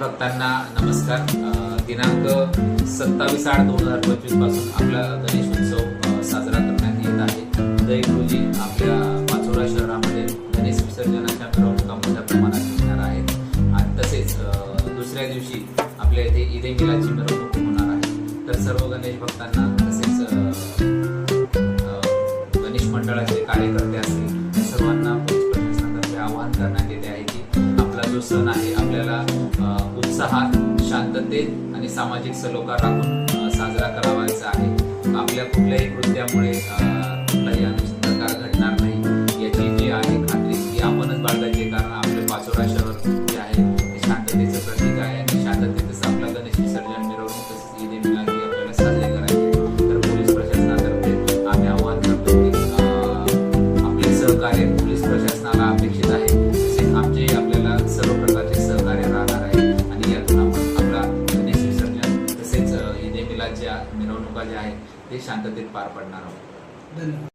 भक्तांना नमस्कार. दिनांक सत्तावीस आठ दोन हजार पंचवीसपासून आपला गणेश उत्सव साजरा करण्यात येत आहे. दही रोजी आपल्या पाचोरा शहरामध्ये गणेश विसर्जनाच्या मिरवणुका मोठ्या प्रमाणात निघणार आहेत. आणि तसेच दुसऱ्या दिवशी आपल्या इथे ईदे मिलाची मिरवणूक होणार आहे. तर सर्व गणेश भक्तांना तसेच गणेश मंडळाचे कार्यकर्ते असतील सर्वांना पोलीस प्रशासनातर्फे आवाहन करण्यात येते आहे की आपला जो सण आहे आपल्याला अ, शांततेत आणि सामाजिक सलोखा राखून साजरा करावायचा आहे. आपल्या कुठल्याही कृत्यामुळे कुठलाही अनुचित मिरवणुका ज्या आहेत ते शांततेत पार पडणार आहोत. धन्यवाद.